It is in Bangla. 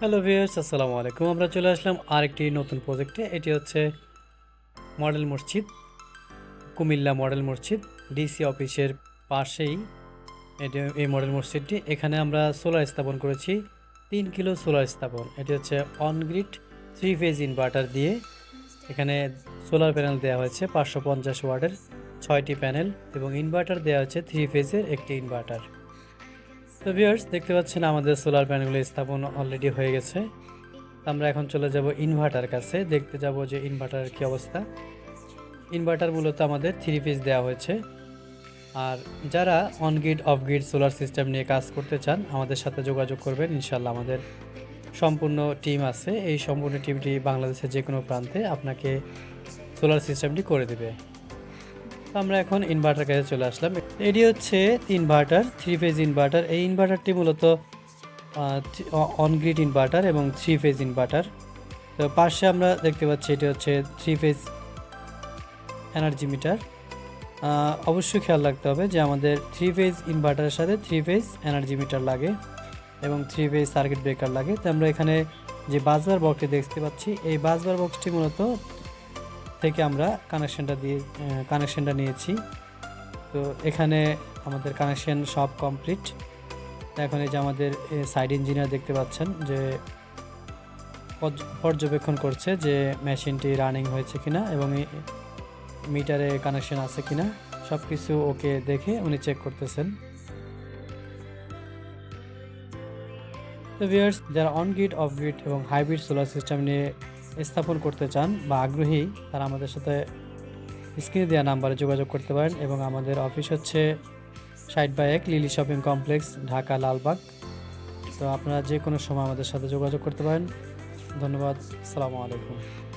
হ্যালো ভিউয়ার্স, আসসালামু আলাইকুম। আমরা চলে আসলাম আরেকটি নতুন প্রজেক্টে। এটি হচ্ছে মডেল মসজিদ, কুমিল্লা মডেল মসজিদ ডিসি অফিসের পাশেই এটি, এই মডেল মসজিদটি। এখানে আমরা সোলার স্থাপন করেছি, তিন কিলো সোলার স্থাপন। এটি হচ্ছে অনগ্রিড থ্রি ফেজ ইনভার্টার দিয়ে এখানে সোলার প্যানেল দেওয়া হয়েছে, পাঁচশো পঞ্চাশ ওয়ার্ডের ছয়টি প্যানেল এবং ইনভার্টার দেওয়া হচ্ছে থ্রি ফেজের একটি ইনভার্টার। তো ভিউয়ার্স দেখতে পাচ্ছেন আমাদের সোলার প্যানেলগুলো স্থাপন অলরেডি হয়ে গেছে। আমরা এখন চলে যাব ইনভার্টার কাছে। দেখতে যাব যে ইনভার্টারের কী অবস্থা। ইনভার্টার মূলত আমাদের থ্রি পিস দেওয়া হয়েছে। আর যারা on grid off grid solar system নিয়ে কাজ করতে চান, আমাদের সাথে যোগাযোগ করবেন। ইনশাল্লাহ আমাদের সম্পূর্ণ টিম আছে। এই সম্পূর্ণ টিমটি বাংলাদেশের যে কোনো প্রান্তে আপনাকে সোলার সিস্টেমটি করে দেবে। তো আমরা এখন ইনভার্টার কাছে চলে আসলাম। এটি হচ্ছে ইনভার্টার থ্রি ফেজ ইনভার্টার এই ইনভার্টারটি মূলত অন গ্রিড ইনভার্টার এবং থ্রি ফেজ ইনভার্টার তো পাশে আমরা দেখতে পাচ্ছি এটি হচ্ছে থ্রি ফেজ এনার্জি মিটার অবশ্যই খেয়াল রাখতে হবে যে আমাদের থ্রি ফেজ ইনভার্টারের সাথে থ্রি ফেজ এনার্জি মিটার লাগে এবং থ্রি ফেজ সার্কিট ব্রেকার লাগে। তো আমরা এখানে যে বাসবার বক্সটি দেখতে পাচ্ছি, এই বাসবার বক্সটি মূলত থেকে আমরা কানেকশনটা দিয়ে কানেকশনটা নিয়েছি। তো এখানে আমাদের কানেকশন সব কমপ্লিট এখন এই যে আমাদের সাইড ইঞ্জিনিয়ার দেখতে পাচ্ছেন যে পর্যবেক্ষণ করছে যে মেশিনটি রানিং হয়েছে কিনা এবং মিটারে কানেকশন আছে কিনা। সব কিছু ওকে দেখে উনি চেক করতেছেন। তো ভিউয়ার্স যারা অন গ্রিড অফ গ্রিড এবং হাইব্রিড সোলার সিস্টেম নিয়ে স্থাপন করতে চান বা আগ্রহী, তারা আমাদের সাথে স্ক্রিনে দেওয়া নাম্বারে যোগাযোগ করতে পারেন এবং আমাদের অফিস হচ্ছে সাইড বাই এক Lily shopping complex, Dhaka, Lalbagh. তো আপনারা যে কোনো সময় আমাদের সাথে যোগাযোগ করতে পারেন। ধন্যবাদ। আসসালামু আলাইকুম।